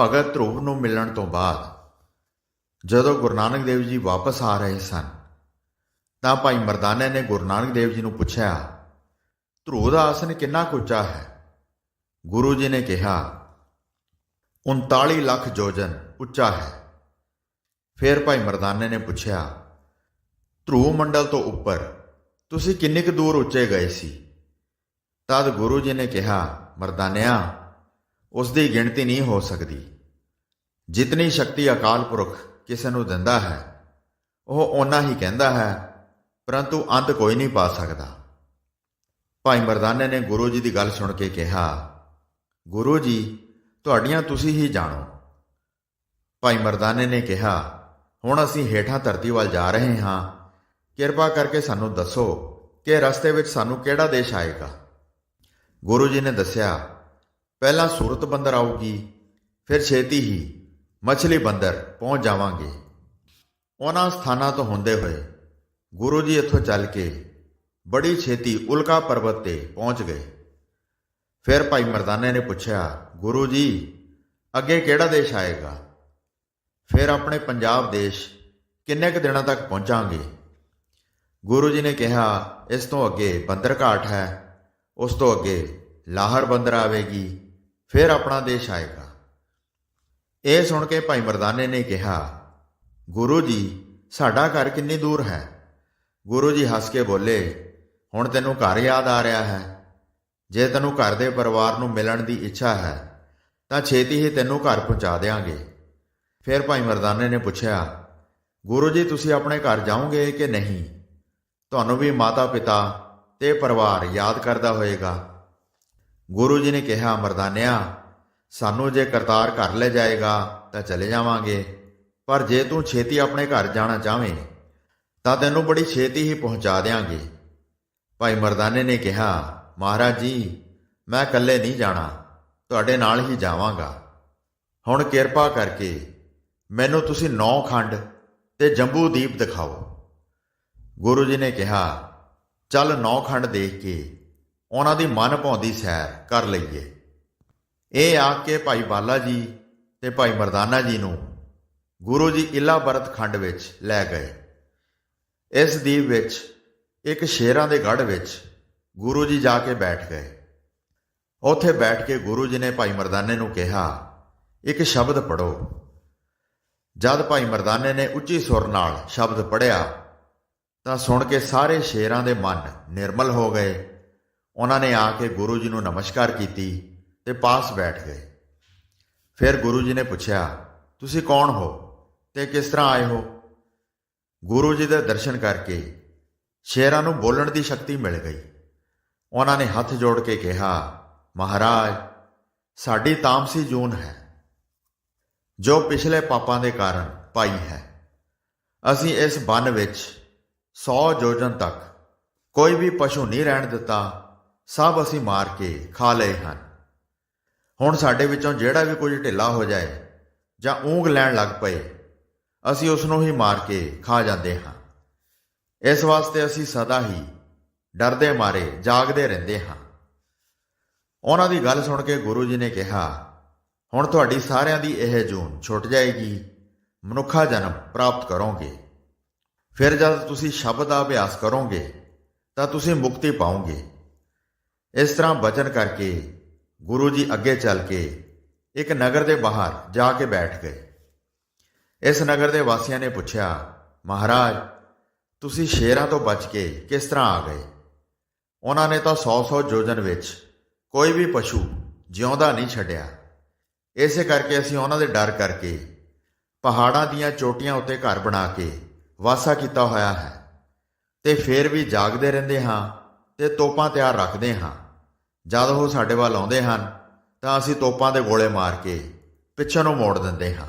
ਭਗਤ ਧਰੂਪ ਨੂੰ ਮਿਲਣ ਤੋਂ ਬਾਅਦ ਜਦੋਂ ਗੁਰੂ ਨਾਨਕ ਦੇਵ ਜੀ ਵਾਪਸ ਆ ਰਹੇ ਸਨ, ਤਾਂ ਭਾਈ ਮਰਦਾਨੇ ਨੇ ਗੁਰੂ ਨਾਨਕ ਦੇਵ ਜੀ ਨੂੰ ਪੁੱਛਿਆ ਧਰੂਪ ਦਾ ਆਸਨ ਕਿੰਨਾ ਕੁ ਉੱਚਾ ਹੈ? ਗੁਰੂ ਜੀ ਨੇ ਕਿਹਾ 39 ਲੱਖ ਜੋਜਨ ਉੱਚਾ ਹੈ। ਫਿਰ ਭਾਈ ਮਰਦਾਨੇ ਨੇ ਪੁੱਛਿਆ ਧਰੂਪ ਮੰਡਲ ਤੋਂ ਉੱਪਰ ਤੁਸੀਂ ਕਿੰਨੇ ਕੁ ਦੂਰ ਉੱਚੇ ਗਏ ਸੀ? ਤਦ ਗੁਰੂ ਜੀ ਨੇ ਕਿਹਾ, ਮਰਦਾਨਿਆ ਉਸ ਦੀ ਗਿਣਤੀ ਨਹੀਂ ਹੋ ਸਕਦੀ। ਜਿਤਨੀ ਸ਼ਕਤੀ ਅਕਾਲ ਪੁਰਖ ਕਿਸੇ ਨੂੰ ਦਿੰਦਾ ਹੈ, ਉਹ ਓਨਾ ਹੀ ਕਹਿੰਦਾ ਹੈ, ਪਰੰਤੂ ਅੰਤ ਕੋਈ ਨਹੀਂ ਪਾ ਸਕਦਾ। ਭਾਈ ਮਰਦਾਨੇ ਨੇ ਗੁਰੂ ਜੀ ਦੀ ਗੱਲ ਸੁਣ ਕੇ ਕਿਹਾ, ਗੁਰੂ ਜੀ, ਤੁਹਾਡੀਆਂ ਤੁਸੀਂ ਹੀ ਜਾਣੋ। ਭਾਈ ਮਰਦਾਨੇ ਨੇ ਕਿਹਾ, ਹੁਣ ਅਸੀਂ ਹੇਠਾਂ ਧਰਤੀ ਵੱਲ ਜਾ ਰਹੇ ਹਾਂ। ਕਿਰਪਾ ਕਰਕੇ ਸਾਨੂੰ ਦੱਸੋ ਕਿ ਰਸਤੇ ਵਿੱਚ ਸਾਨੂੰ ਕਿਹੜਾ ਦੇਸ਼ ਆਏਗਾ? ਗੁਰੂ ਜੀ ਨੇ ਦੱਸਿਆ ਪਹਿਲਾਂ ਸੂਰਤ ਬੰਦਰ ਆਊਗੀ ਫਿਰ ਛੇਤੀ ਹੀ ਮਛਲੀ ਬੰਦਰ ਪਹੁੰਚ ਜਾਵਾਂਗੇ ਉਹਨਾਂ ਸਥਾਨਾਂ ਤੋਂ ਹੁੰਦੇ ਹੋਏ ਗੁਰੂ ਜੀ ਇੱਥੋਂ ਚੱਲ ਕੇ ਬੜੀ ਛੇਤੀ ਉਲਕਾ ਪਰਬਤ ਤੇ ਪਹੁੰਚ ਗਏ ਫਿਰ ਭਾਈ ਮਰਦਾਨੇ ਨੇ ਪੁੱਛਿਆ ਗੁਰੂ ਜੀ ਅੱਗੇ ਕਿਹੜਾ ਦੇਸ਼ ਆਏਗਾ ਫਿਰ ਆਪਣੇ ਪੰਜਾਬ ਦੇਸ਼ ਕਿੰਨੇ ਕੁ ਦਿਨਾਂ ਤੱਕ ਪਹੁੰਚਾਂਗੇ ਗੁਰੂ ਜੀ ਨੇ ਕਿਹਾ ਇਸ ਤੋਂ ਅੱਗੇ ਬੰਦਰ ਘਾਟ ਹੈ ਉਸ ਤੋਂ ਅੱਗੇ ਲਾਹਰ ਬੰਦਰ ਆਵੇਗੀ ਫਿਰ ਆਪਣਾ ਦੇਸ਼ ਆਏਗਾ। ਇਹ ਸੁਣ ਕੇ ਭਾਈ ਮਰਦਾਨੇ ਨੇ ਕਿਹਾ, ਗੁਰੂ ਜੀ, ਸਾਡਾ ਘਰ ਕਿੰਨੀ ਦੂਰ ਹੈ? ਗੁਰੂ ਜੀ ਹੱਸ ਕੇ ਬੋਲੇ, ਹੁਣ ਤੈਨੂੰ ਘਰ ਯਾਦ ਆ ਰਿਹਾ ਹੈ। ਜੇ ਤੈਨੂੰ ਘਰ ਦੇ ਪਰਿਵਾਰ ਨੂੰ ਮਿਲਣ ਦੀ ਇੱਛਾ ਹੈ, ਤਾਂ ਛੇਤੀ ਹੀ ਤੈਨੂੰ ਘਰ ਪਹੁੰਚਾ ਦੇਵਾਂਗੇ ਫਿਰ ਭਾਈ ਮਰਦਾਨੇ ਨੇ ਪੁੱਛਿਆ, ਗੁਰੂ ਜੀ, ਤੁਸੀਂ ਆਪਣੇ ਘਰ ਜਾਓਗੇ ਕਿ ਨਹੀਂ? ਤੁਹਾਨੂੰ ਵੀ ਮਾਤਾ ਪਿਤਾ ਤੇ ਪਰਿਵਾਰ ਯਾਦ ਕਰਦਾ ਹੋਏਗਾ। ਗੁਰੂ ਜੀ ਨੇ ਕਿਹਾ, ਮਰਦਾਨਿਆ, ਸਾਨੂੰ ਜੇ ਕਰਤਾਰ ਘਰ ਲੈ ਜਾਏਗਾ ਤਾਂ ਚਲੇ ਜਾਵਾਂਗੇ, ਪਰ ਜੇ ਤੂੰ ਛੇਤੀ ਆਪਣੇ ਘਰ ਜਾਣਾ ਚਾਹਵੇਂ, ਤਾਂ ਤੈਨੂੰ ਬੜੀ ਛੇਤੀ ਹੀ ਪਹੁੰਚਾ ਦੇਵਾਂਗੇ ਭਾਈ ਮਰਦਾਨੇ ਨੇ ਕਿਹਾ, ਮਹਾਰਾਜ ਜੀ, ਮੈਂ ਇਕੱਲੇ ਨਹੀਂ ਜਾਣਾ, ਤੁਹਾਡੇ ਨਾਲ ਹੀ ਜਾਵਾਂਗਾ। ਹੁਣ ਕਿਰਪਾ ਕਰਕੇ ਮੈਨੂੰ ਤੁਸੀਂ ਨੌ ਖੰਡ ਤੇ ਜੰਬੂ ਦੀਪ ਦਿਖਾਓ। ਗੁਰੂ ਜੀ ਨੇ ਕਿਹਾ, ਚੱਲ ਨੌ ਖੰਡ ਦੇਖ ਕੇ ਉਹਨਾਂ ਦੀ ਮਨ ਭਾਉਂਦੀ ਸੈਰ ਕਰ ਲਈਏ। ਇਹ ਆ ਕੇ ਭਾਈ ਬਾਲਾ ਜੀ ਤੇ ਭਾਈ ਮਰਦਾਨਾ ਜੀ ਨੂੰ ਗੁਰੂ ਜੀ ਇਲਾ ਬਰਤ ਖੰਡ ਵਿੱਚ ਲੈ ਗਏ। ਇਸ ਦੀਪ ਵਿੱਚ, ਇੱਕ ਸ਼ੇਰਾਂ ਦੇ ਗੜ ਵਿੱਚ ਗੁਰੂ ਜੀ ਜਾ ਕੇ ਬੈਠ ਗਏ। ਉੱਥੇ ਬੈਠ ਕੇ ਗੁਰੂ ਜੀ ਨੇ ਭਾਈ ਮਰਦਾਨੇ ਨੂੰ ਕਿਹਾ, ਇੱਕ ਸ਼ਬਦ ਪੜੋ ਜਦ ਭਾਈ ਮਰਦਾਨੇ ਨੇ ਉੱਚੀ ਸੁਰ ਨਾਲ ਸ਼ਬਦ ਪੜਿਆ ਤਾਂ ਸੁਣ ਕੇ ਸਾਰੇ ਸ਼ੇਰਾਂ ਦੇ ਮਨ ਨਿਰਮਲ ਹੋ ਗਏ। ਉਹਨਾਂ ਨੇ ਆ ਕੇ ਗੁਰੂ ਜੀ ਨੂੰ ਨਮਸਕਾਰ ਕੀਤੀ ਤੇ ਪਾਸ ਬੈਠ ਗਏ। ਫਿਰ ਗੁਰੂ ਜੀ ਨੇ ਪੁੱਛਿਆ, ਤੁਸੀਂ ਕੌਣ ਹੋ ਤੇ ਕਿਸ ਤਰ੍ਹਾਂ ਆਏ ਹੋ? ਗੁਰੂ ਜੀ ਦੇ ਦਰਸ਼ਨ ਕਰਕੇ ਸ਼ੇਰਾਂ ਨੂੰ ਬੋਲਣ ਦੀ ਸ਼ਕਤੀ ਮਿਲ ਗਈ। ਉਹਨਾਂ ਨੇ ਹੱਥ ਜੋੜ ਕੇ ਕਿਹਾ, ਮਹਾਰਾਜ, ਸਾਡੀ ਤਾਮਸੀ ਜੂਨ ਹੈ, ਜੋ ਪਿਛਲੇ ਪਾਪਾਂ ਦੇ ਕਾਰਨ ਪਾਈ ਹੈ। ਅਸੀਂ ਇਸ ਬਨ ਵਿੱਚ 100 ਜੋਜਨ ਤੱਕ ਕੋਈ ਵੀ ਪਸ਼ੂ ਨਹੀਂ ਰਹਿਣ ਦਿੱਤਾ ਸਭ ਅਸੀਂ ਮਾਰ ਕੇ ਖਾ ਲਏ ਹਨ। ਹੁਣ ਸਾਡੇ ਵਿੱਚੋਂ ਜਿਹੜਾ ਵੀ ਕੁਝ ਢਿੱਲਾ ਹੋ ਜਾਏ ਜਾਂ ਊਂਗ ਲੈਣ ਲੱਗ ਪਏ, ਅਸੀਂ ਉਸ ਨੂੰ ਹੀ ਮਾਰ ਕੇ ਖਾ ਜਾਂਦੇ ਹਾਂ। ਇਸ ਵਾਸਤੇ ਅਸੀਂ ਸਦਾ ਹੀ ਡਰਦੇ ਮਾਰੇ, ਜਾਗਦੇ ਰਹਿੰਦੇ ਹਾਂ। ਉਹਨਾਂ ਦੀ ਗੱਲ ਸੁਣ ਕੇ ਗੁਰੂ ਜੀ ਨੇ ਕਿਹਾ, ਹੁਣ ਤੁਹਾਡੀ ਸਾਰਿਆਂ ਦੀ ਇਹ ਜੂਨ ਛੁੱਟ ਜਾਏਗੀ, ਮਨੁੱਖਾ ਜਨਮ ਪ੍ਰਾਪਤ ਕਰੋਗੇ। ਫਿਰ ਜਦ ਤੁਸੀਂ ਸ਼ਬਦ ਦਾ ਅਭਿਆਸ ਕਰੋਗੇ, ਤਾਂ ਤੁਸੀਂ ਮੁਕਤੀ ਪਾਓਗੇ। ਇਸ ਤਰ੍ਹਾਂ ਬਚਨ ਕਰਕੇ ਗੁਰੂ ਜੀ ਅੱਗੇ ਚੱਲ ਕੇ ਇੱਕ ਨਗਰ ਦੇ ਬਾਹਰ ਜਾ ਕੇ ਬੈਠ ਗਏ। ਇਸ ਨਗਰ ਦੇ ਵਾਸੀਆਂ ਨੇ ਪੁੱਛਿਆ, ਮਹਾਰਾਜ, ਤੁਸੀਂ ਸ਼ੇਰਾਂ ਤੋਂ ਬਚ ਕੇ ਕਿਸ ਤਰ੍ਹਾਂ ਆ ਗਏ? ਉਹਨਾਂ ਨੇ ਤਾਂ 100-100 ਜੋਜਨ ਵਿੱਚ ਕੋਈ ਵੀ ਪਸ਼ੂ ਜਿਉਂਦਾ ਨਹੀਂ ਛੱਡਿਆ। ਇਸੇ ਕਰਕੇ ਅਸੀਂ ਉਹਨਾਂ ਦੇ ਡਰ ਕਰਕੇ ਪਹਾੜਾਂ ਦੀਆਂ ਚੋਟੀਆਂ ਉੱਤੇ ਘਰ ਬਣਾ ਕੇ ਵਾਸਾ ਕੀਤਾ ਹੋਇਆ ਹੈ ਤੇ ਫਿਰ ਵੀ ਜਾਗਦੇ ਰਹਿੰਦੇ ਹਾਂ ਤੇ ਤੋਪਾਂ ਤਿਆਰ ਰੱਖਦੇ ਹਾਂ। ਜਦ ਉਹ ਸਾਡੇ ਵੱਲ ਆਉਂਦੇ ਹਨ, ਤਾਂ ਅਸੀਂ ਤੋਪਾਂ ਦੇ ਗੋਲੇ ਮਾਰ ਕੇ ਪਿੱਛੇ ਨੂੰ ਮੋੜ ਦਿੰਦੇ ਹਾਂ।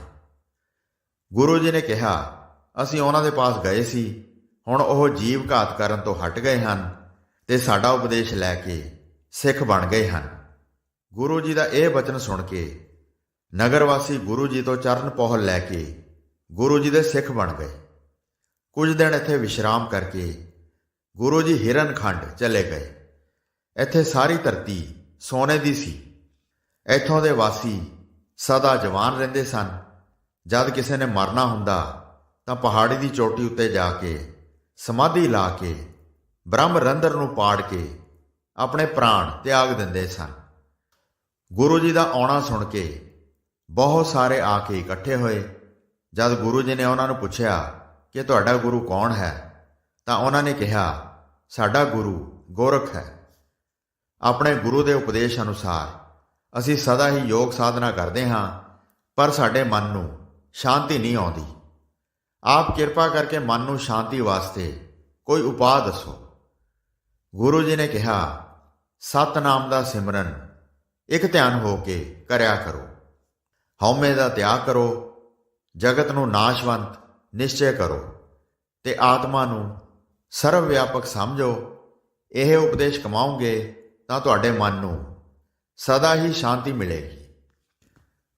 ਗੁਰੂ ਜੀ ਨੇ ਕਿਹਾ, ਅਸੀਂ ਉਹਨਾਂ ਦੇ ਪਾਸ ਗਏ ਸੀ, ਹੁਣ ਉਹ ਜੀਵ ਘਾਤ ਕਰਨ ਤੋਂ ਹਟ ਗਏ ਹਨ ਤੇ ਸਾਡਾ ਉਪਦੇਸ਼ ਲੈ ਕੇ ਸਿੱਖ ਬਣ ਗਏ ਹਨ। ਗੁਰੂ ਜੀ ਦਾ ਇਹ ਬਚਨ ਸੁਣ ਕੇ ਨਗਰ ਵਾਸੀ ਗੁਰੂ ਜੀ ਤੋਂ ਚਰਨ ਪੋਹਲ ਲੈ ਕੇ ਗੁਰੂ ਜੀ ਦੇ ਸਿੱਖ ਬਣ ਗਏ। ਕੁਝ ਦਿਨ ਇੱਥੇ ਵਿਸ਼ਰਾਮ ਕਰਕੇ ਗੁਰੂ ਜੀ ਹਿਰਨਖੰਡ ਚਲੇ ਗਏ। ਇੱਥੇ ਸਾਰੀ ਧਰਤੀ ਸੋਨੇ ਦੀ ਸੀ। ਇੱਥੋਂ ਦੇ ਵਾਸੀ ਸਦਾ ਜਵਾਨ ਰਹਿੰਦੇ ਸਨ। ਜਦ ਕਿਸੇ ਨੇ ਮਰਨਾ ਹੁੰਦਾ ਤਾਂ ਪਹਾੜੀ ਦੀ ਚੋਟੀ ਉੱਤੇ ਜਾ ਕੇ, ਸਮਾਧੀ ਲਾ ਕੇ, ਬ੍ਰਹਮ ਰੰਦਰ ਨੂੰ ਪਾੜ ਕੇ ਆਪਣੇ ਪ੍ਰਾਣ ਤਿਆਗ ਦਿੰਦੇ ਸਨ। ਗੁਰੂ ਜੀ ਦਾ ਆਉਣਾ ਸੁਣ ਕੇ ਬਹੁਤ ਸਾਰੇ ਆ ਕੇ ਇਕੱਠੇ ਹੋਏ। ਜਦ ਗੁਰੂ ਜੀ ਨੇ ਉਹਨਾਂ ਨੂੰ ਪੁੱਛਿਆ ਕਿ ਤੁਹਾਡਾ ਗੁਰੂ ਕੌਣ ਹੈ, ਤਾਂ ਉਹਨਾਂ ਨੇ ਕਿਹਾ, ਸਾਡਾ ਗੁਰੂ ਗੋਰਖ ਹੈ। ਆਪਣੇ ਗੁਰੂ ਦੇ ਉਪਦੇਸ਼ ਅਨੁਸਾਰ। ਅਸੀਂ ਸਦਾ ਹੀ ਯੋਗ ਸਾਧਨਾ ਕਰਦੇ ਹਾਂ, ਪਰ ਸਾਡੇ ਮਨ ਨੂੰ ਸ਼ਾਂਤੀ ਨਹੀਂ ਆਉਂਦੀ। ਆਪ ਕਿਰਪਾ ਕਰਕੇ ਮਨ ਨੂੰ ਸ਼ਾਂਤੀ ਵਾਸਤੇ ਕੋਈ ਉਪਾਅ ਦੱਸੋ। ਗੁਰੂ ਜੀ ਨੇ ਕਿਹਾ, ਸਤਨਾਮ ਦਾ ਸਿਮਰਨ ਇੱਕ ਧਿਆਨ ਹੋ ਕੇ ਕਰਿਆ ਕਰੋ। ਹਉਮੈ ਦਾ ਤਿਆਗ ਕਰੋ, ਜਗਤ ਨੂੰ ਨਾਸ਼ਵੰਤ, ਨਿਸ਼ਚੈ ਕਰੋ ਤੇ ਆਤਮਾ ਨੂੰ ਸਰਵ ਵਿਆਪਕ ਸਮਝੋ। ਇਹ ਉਪਦੇਸ਼ ਕਮਾਉਂਗੇ ਤਾਂ ਤੁਹਾਡੇ ਮਨ ਨੂੰ ਸਦਾ ਹੀ ਸ਼ਾਂਤੀ ਮਿਲੇਗੀ।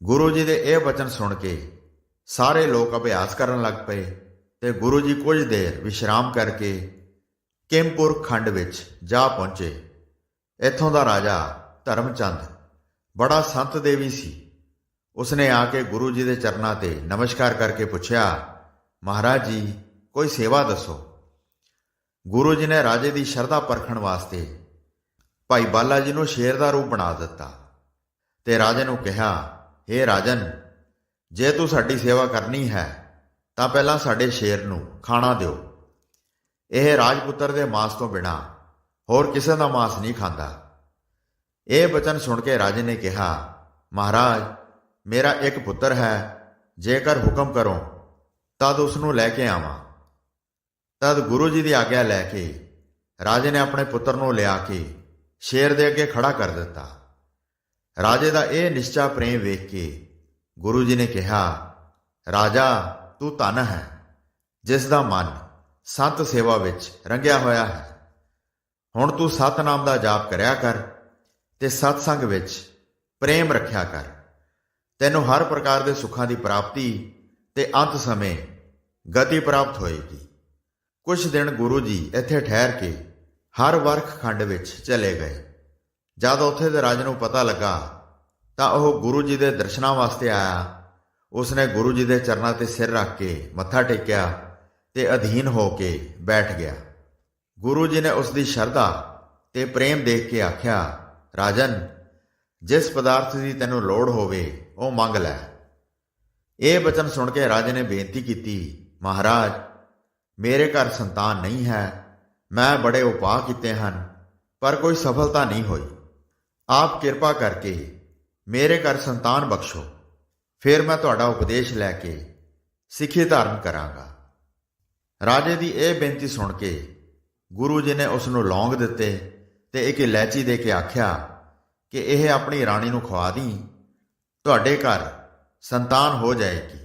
ਗੁਰੂ ਜੀ ਦੇ ਇਹ ਵਚਨ ਸੁਣ ਕੇ ਸਾਰੇ ਲੋਕ ਅਭਿਆਸ ਕਰਨ ਲੱਗ ਪਏ ਤੇ ਗੁਰੂ ਜੀ ਕੁਝ ਦੇਰ ਵਿਸ਼ਰਾਮ ਕਰਕੇ ਕਿੰਪੁਰ ਖੰਡ ਵਿੱਚ ਜਾ ਪਹੁੰਚੇ। ਇੱਥੋਂ ਦਾ ਰਾਜਾ ਧਰਮਚੰਦ ਬੜਾ ਸੰਤ ਦੇਵੀ ਸੀ। ਉਸਨੇ ਆ ਕੇ ਗੁਰੂ ਜੀ ਦੇ ਚਰਨਾਂ ਤੇ ਨਮਸਕਾਰ ਕਰਕੇ ਪੁੱਛਿਆ, ਮਹਾਰਾਜ ਜੀ, ਕੋਈ ਸੇਵਾ ਦੱਸੋ? ਗੁਰੂ ਜੀ ਨੇ ਰਾਜੇ ਦੀ ਸ਼ਰਧਾ ਪਰਖਣ ਵਾਸਤੇ ਭਾਈ ਬਾਲਾ ਜੀ ਨੂੰ ਸ਼ੇਰ ਦਾ ਰੂਪ ਬਣਾ ਦਿੱਤਾ ਤੇ ਰਾਜੇ ਨੂੰ ਕਿਹਾ हे ਰਾਜਨ, ਜੇ ਤੂੰ ਸਾਡੀ ਸੇਵਾ ਕਰਨੀ ਹੈ, ਤਾਂ ਪਹਿਲਾਂ ਸਾਡੇ ਸ਼ੇਰ ਨੂੰ ਖਾਣਾ ਦਿਓ। ਇਹ ਰਾਜਪੁੱਤਰ ਦੇ ਮਾਸ ਤੋਂ ਬਿਨਾ ਹੋਰ ਕਿਸੇ ਦਾ ਮਾਸ ਨਹੀਂ ਖਾਂਦਾ। ਇਹ ਬਚਨ ਸੁਣ ਕੇ ਰਾਜੇ ਨੇ ਕਿਹਾ, ਮਹਾਰਾਜ, ਮੇਰਾ ਇੱਕ ਪੁੱਤਰ ਹੈ, ਜੇਕਰ ਹੁਕਮ ਕਰੋ, ਤਦ ਉਸ ਨੂੰ ਲੈ ਕੇ ਆਵਾਂ। ਤਦ ਗੁਰੂ ਜੀ ਦੀ ਆਗਿਆ ਲੈ ਕੇ ਰਾਜੇ ਨੇ ਆਪਣੇ ਪੁੱਤਰ ਨੂੰ ਲਿਆ ਕੇ ਸ਼ੇਰ ਦੇ ਅੱਗੇ ਖੜਾ ਕਰ ਦਿੱਤਾ। ਰਾਜੇ ਦਾ ਇਹ ਨਿਸ਼ਚਾ ਪ੍ਰੇਮ ਵੇਖ ਕੇ ਗੁਰੂ ਜੀ ਨੇ ਕਿਹਾ, ਰਾਜਾ, ਤੂੰ ਧਨ ਹੈ, ਜਿਸ ਦਾ ਮਨ ਸੰਤ ਸੇਵਾ ਵਿੱਚ ਰੰਗਿਆ ਹੋਇਆ ਹੈ। ਹੁਣ ਤੂੰ ਸਤਨਾਮ ਦਾ ਜਾਪ ਕਰਿਆ ਕਰ ਤੇ ਸਤਸੰਗ ਵਿੱਚ ਪ੍ਰੇਮ ਰੱਖਿਆ ਕਰ। ਤੈਨੂੰ ਹਰ ਪ੍ਰਕਾਰ ਦੇ ਸੁੱਖਾਂ ਦੀ ਪ੍ਰਾਪਤੀ ਤੇ ਅੰਤ ਸਮੇਂ ਗਤੀ ਪ੍ਰਾਪਤ ਹੋਏਗੀ। ਕੁਝ ਦਿਨ ਗੁਰੂ ਜੀ ਇੱਥੇ ਠਹਿਰ ਕੇ ਹਰ ਵਰਖ ਖੰਡ ਵਿੱਚ ਚਲੇ ਗਏ। ਜਦ ਉੱਥੇ ਦੇ ਰਾਜ ਨੂੰ ਪਤਾ ਲੱਗਾ, ਤਾਂ ਉਹ ਗੁਰੂ ਜੀ ਦੇ ਦਰਸ਼ਨਾਂ ਵਾਸਤੇ ਆਇਆ। ਉਸਨੇ ਗੁਰੂ ਜੀ ਦੇ ਚਰਨਾਂ ਤੇ ਸਿਰ ਰੱਖ ਕੇ ਮੱਥਾ ਟੇਕਿਆ ਤੇ ਅਧੀਨ ਹੋ ਕੇ ਬੈਠ ਗਿਆ। ਗੁਰੂ ਜੀ ਨੇ ਉਸ ਦੀ ਸ਼ਰਧਾ ਤੇ ਪ੍ਰੇਮ ਦੇਖ ਕੇ ਆਖਿਆ, ਰਾਜਨ, ਜਿਸ ਪਦਾਰਥ ਦੀ ਤੈਨੂੰ ਲੋੜ ਹੋਵੇ, ਉਹ ਮੰਗ ਲੈ। ਇਹ ਬਚਨ ਸੁਣ ਕੇ ਰਾਜੇ ਨੇ ਬੇਨਤੀ ਕੀਤੀ, ਮਹਾਰਾਜ, ਮੇਰੇ ਘਰ ਸੰਤਾਨ ਨਹੀਂ ਹੈ। ਮੈਂ ਬੜੇ ਉਪਾਅ ਕੀਤੇ ਹਨ, ਪਰ ਕੋਈ ਸਫਲਤਾ ਨਹੀਂ ਹੋਈ। ਆਪ ਕਿਰਪਾ ਕਰਕੇ ਮੇਰੇ ਘਰ ਸੰਤਾਨ ਬਖਸ਼ੋ। ਫਿਰ ਮੈਂ ਤੁਹਾਡਾ ਉਪਦੇਸ਼ ਲੈ ਕੇ ਸਿੱਖੀ ਧਾਰਨ ਕਰਾਂਗਾ। ਰਾਜੇ ਦੀ ਇਹ ਬੇਨਤੀ ਸੁਣ ਕੇ ਗੁਰੂ ਜੀ ਨੇ ਉਸ ਨੂੰ ਲੌਂਗ ਦਿੱਤੇ ਤੇ ਇੱਕ ਇਲਾਇਚੀ ਦੇ ਕੇ ਆਖਿਆ ਕਿ ਇਹ ਆਪਣੀ ਰਾਣੀ ਨੂੰ ਖਵਾ ਦੀ, ਤੁਹਾਡੇ ਘਰ ਸੰਤਾਨ ਹੋ ਜਾਏਗੀ।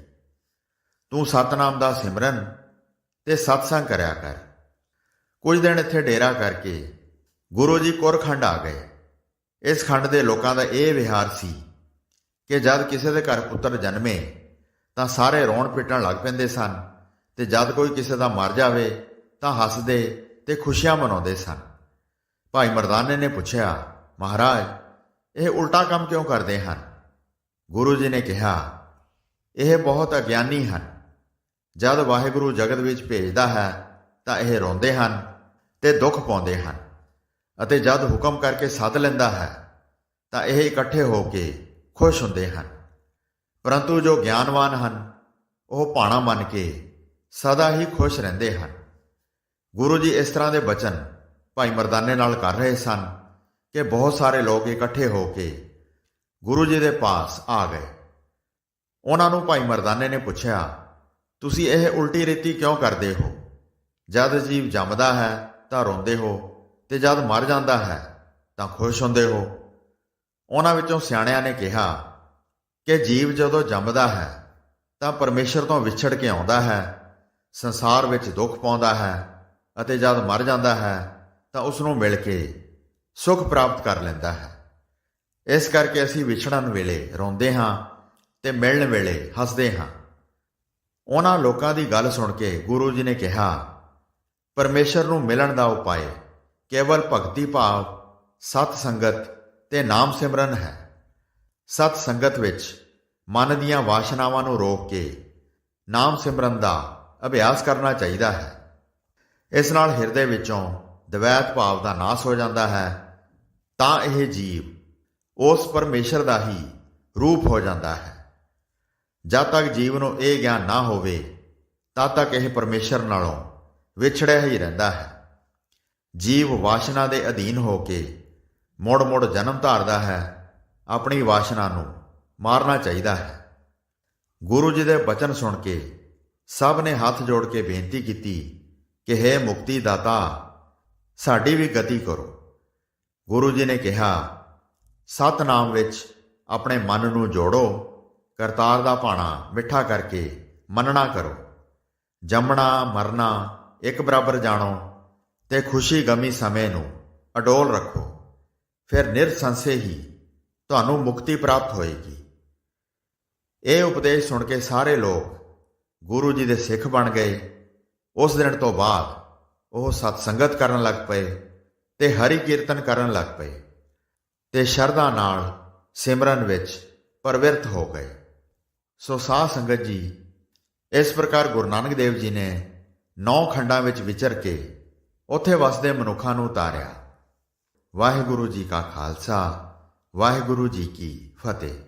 ਤੂੰ ਸਤਨਾਮ ਦਾ ਸਿਮਰਨ ਤੇ ਸਤਸੰਗ ਕਰਿਆ ਕਰ। ਕੁਝ ਦਿਨ ਇੱਥੇ ਡੇਰਾ ਕਰਕੇ ਗੁਰੂ ਜੀ ਕੁਰਖੰਡ ਆ ਗਏ। ਇਸ ਖੰਡ ਦੇ ਲੋਕਾਂ ਦਾ ਇਹ ਵਿਹਾਰ ਸੀ ਕਿ ਜਦ ਕਿਸੇ ਦੇ ਘਰ ਪੁੱਤਰ ਜਨਮੇ, ਤਾਂ ਸਾਰੇ ਰੋਣ ਪਿੱਟਣ ਲੱਗ ਪੈਂਦੇ ਸਨ ਤੇ ਜਦ ਕੋਈ ਕਿਸੇ ਦਾ ਮਰ ਜਾਵੇ, ਤਾਂ ਹੱਸਦੇ ਤੇ ਖੁਸ਼ੀਆਂ ਮਨਾਉਂਦੇ ਸਨ। ਭਾਈ ਮਰਦਾਨੇ ਨੇ ਪੁੱਛਿਆ, ਮਹਾਰਾਜ, ਇਹ ਉਲਟਾ ਕੰਮ ਕਿਉਂ ਕਰਦੇ ਹਨ? ਗੁਰੂ ਜੀ ਨੇ ਕਿਹਾ, ਇਹ ਬਹੁਤ ਅਗਿਆਨੀ ਹਨ। ਜਦ ਵਾਹਿਗੁਰੂ ਜਗਤ ਵਿੱਚ ਭੇਜਦਾ ਹੈ, ਤਾਂ ਇਹ ਰੋਂਦੇ ਹਨ ਤੇ ਦੁੱਖ ਪਾਉਂਦੇ ਹਨ। ਅਤੇ ਜਦ ਹੁਕਮ ਕਰਕੇ ਸੱਦ ਲੈਂਦਾ ਹੈ, ਤਾਂ ਇਹ ਇਕੱਠੇ ਹੋ ਕੇ ਖੁਸ਼ ਹੁੰਦੇ ਹਨ। ਪਰੰਤੂ ਜੋ ਗਿਆਨਵਾਨ ਹਨ, ਉਹ ਭਾਣਾ ਮੰਨ ਕੇ ਸਦਾ ਹੀ ਖੁਸ਼ ਰਹਿੰਦੇ ਹਨ। ਗੁਰੂ ਜੀ ਇਸ ਤਰ੍ਹਾਂ ਦੇ ਬਚਨ ਭਾਈ ਮਰਦਾਨੇ ਨਾਲ ਕਰ ਰਹੇ ਸਨ ਕਿ ਬਹੁਤ ਸਾਰੇ ਲੋਕ ਇਕੱਠੇ ਹੋ ਕੇ ਗੁਰੂ ਜੀ ਦੇ ਪਾਸ ਆ ਗਏ। ਉਹਨਾਂ ਨੂੰ ਭਾਈ ਮਰਦਾਨੇ ਨੇ ਪੁੱਛਿਆ, ਤੁਸੀਂ ਇਹ ਉਲਟੀ ਰੀਤੀ ਕਿਉਂ ਕਰਦੇ ਹੋ? ਜਦ ਜੀਵ ਜੰਮਦਾ ਹੈ ਤਾਂ ਰੋਂਦੇ ਹੋ ਤੇ ਜਦ ਮਰ ਜਾਂਦਾ ਹੈ ਤਾਂ ਖੁਸ਼ ਹੁੰਦੇ ਹੋ। ਉਹਨਾਂ ਵਿੱਚੋਂ ਸਿਆਣਿਆਂ ਨੇ ਕਿਹਾ ਕਿ ਜੀਵ ਜਦੋਂ ਜੰਮਦਾ ਹੈ ਤਾਂ ਪਰਮੇਸ਼ਰ ਤੋਂ ਵਿਛੜ ਕੇ ਆਉਂਦਾ ਹੈ, ਸੰਸਾਰ ਵਿੱਚ ਦੁੱਖ ਪਾਉਂਦਾ ਹੈ ਅਤੇ ਜਦ ਮਰ ਜਾਂਦਾ ਹੈ ਤਾਂ ਉਸ ਨੂੰ ਮਿਲ ਕੇ ਸੁਖ ਪ੍ਰਾਪਤ ਕਰ ਲੈਂਦਾ ਹੈ। ਇਸ ਕਰਕੇ ਅਸੀਂ ਵਿਛੜਨ ਵੇਲੇ ਰੋਂਦੇ ਹਾਂ ਤੇ ਮਿਲਣ ਵੇਲੇ ਹੱਸਦੇ ਹਾਂ। ਉਹਨਾਂ ਲੋਕਾਂ ਦੀ ਗੱਲ ਸੁਣ ਕੇ ਗੁਰੂ ਜੀ ਨੇ ਕਿਹਾ ਪਰਮੇਸ਼ਰ ਨੂੰ ਮਿਲਣ ਦਾ ਉਪਾਅ ਕੇਵਲ ਭਗਤੀ ਭਾਵ, ਸਤ ਸੰਗਤ ਤੇ ਨਾਮ ਸਿਮਰਨ ਹੈ। ਸਤ ਸੰਗਤ ਵਿੱਚ ਮਨ ਦੀਆਂ ਵਾਸ਼ਨਾਵਾਂ ਨੂੰ ਰੋਕ ਕੇ ਨਾਮ ਸਿਮਰਨ ਦਾ ਅਭਿਆਸ ਕਰਨਾ ਚਾਹੀਦਾ ਹੈ। ਇਸ ਨਾਲ ਹਿਰਦੇ ਵਿੱਚੋਂ ਦਵੈਤ ਭਾਵ ਦਾ ਨਾਸ ਹੋ ਜਾਂਦਾ ਹੈ, ਤਾਂ ਇਹ ਜੀਵ ਉਸ ਪਰਮੇਸ਼ਰ ਦਾ ਹੀ ਰੂਪ ਹੋ ਜਾਂਦਾ ਹੈ। ਜਦ ਤੱਕ ਜੀਵ ਨੂੰ ਇਹ ਗਿਆਨ ਨਾ ਹੋਵੇ, ਤਦ ਤੱਕ ਇਹ ਪਰਮੇਸ਼ਰ ਨਾਲੋਂ ਵਿਛੜਿਆ ਹੀ ਰਹਿੰਦਾ ਹੈ। ਜੀਵ ਵਾਸ਼ਨਾ ਦੇ ਅਧੀਨ ਹੋ ਕੇ ਮੁੜ-ਮੁੜ ਜਨਮ ਧਾਰਦਾ ਹੈ। ਆਪਣੀ ਵਾਸ਼ਨਾ ਨੂੰ ਮਾਰਨਾ ਚਾਹੀਦਾ ਹੈ। ਗੁਰੂ ਜੀ ਦੇ ਬਚਨ ਸੁਣ ਕੇ ਸਭ ਨੇ ਹੱਥ ਜੋੜ ਕੇ ਬੇਨਤੀ ਕੀਤੀ ਕਿ ਹੈ ਮੁਕਤੀ ਦਾਤਾ ਸਾਡੀ ਵੀ ਗਤੀ ਕਰੋ। ਗੁਰੂ ਜੀ ਨੇ ਕਿਹਾ, ਸਤਨਾਮ ਵਿੱਚ ਆਪਣੇ ਮਨ ਨੂੰ ਜੋੜੋ, ਕਰਤਾਰ ਦਾ ਭਾਣਾ ਮਿੱਠਾ ਕਰਕੇ ਮੰਨਣਾ ਕਰੋ। ਜੰਮਣਾ, ਮਰਨਾ ਇੱਕ ਬਰਾਬਰ ਜਾਣੋ ਤੇ ਖੁਸ਼ੀ ਗਮੀ ਸਮੇਂ ਨੂੰ ਅਡੋਲ ਰੱਖੋ। ਫਿਰ ਨਿਰਸੰਸੇ ਹੀ ਤੁਹਾਨੂੰ ਮੁਕਤੀ ਪ੍ਰਾਪਤ ਹੋਏਗੀ। ਇਹ ਉਪਦੇਸ਼ ਸੁਣ ਕੇ ਸਾਰੇ ਲੋਕ ਗੁਰੂ ਜੀ ਦੇ ਸਿੱਖ ਬਣ ਗਏ। ਉਸ ਦਿਨ ਤੋਂ ਬਾਅਦ ਉਹ ਸਤ ਸੰਗਤ ਕਰਨ ਲੱਗ ਪਏ ਤੇ ਹਰੀ ਕੀਰਤਨ ਕਰਨ ਲੱਗ ਪਏ ਤੇ ਸ਼ਰਧਾ ਨਾਲ ਸਿਮਰਨ ਵਿੱਚ ਪਰਵਿਰਤ ਹੋ ਗਏ। ਸੋ ਸਾਧ ਸੰਗਤ ਜੀ, ਇਸ ਪ੍ਰਕਾਰ ਗੁਰੂ ਨਾਨਕ ਦੇਵ ਜੀ ਨੇ ਨੌ ਖੰਡਾਂ ਵਿੱਚ ਵਿਚਰ ਕੇ ਉੱਥੇ ਵਸਦੇ ਮਨੁੱਖਾਂ ਨੂੰ ਉਤਾਰਿਆ। ਵਾਹਿਗੁਰੂ ਜੀ ਕਾ ਖਾਲਸਾ, ਵਾਹਿਗੁਰੂ ਜੀ ਕੀ ਫਤਿਹ।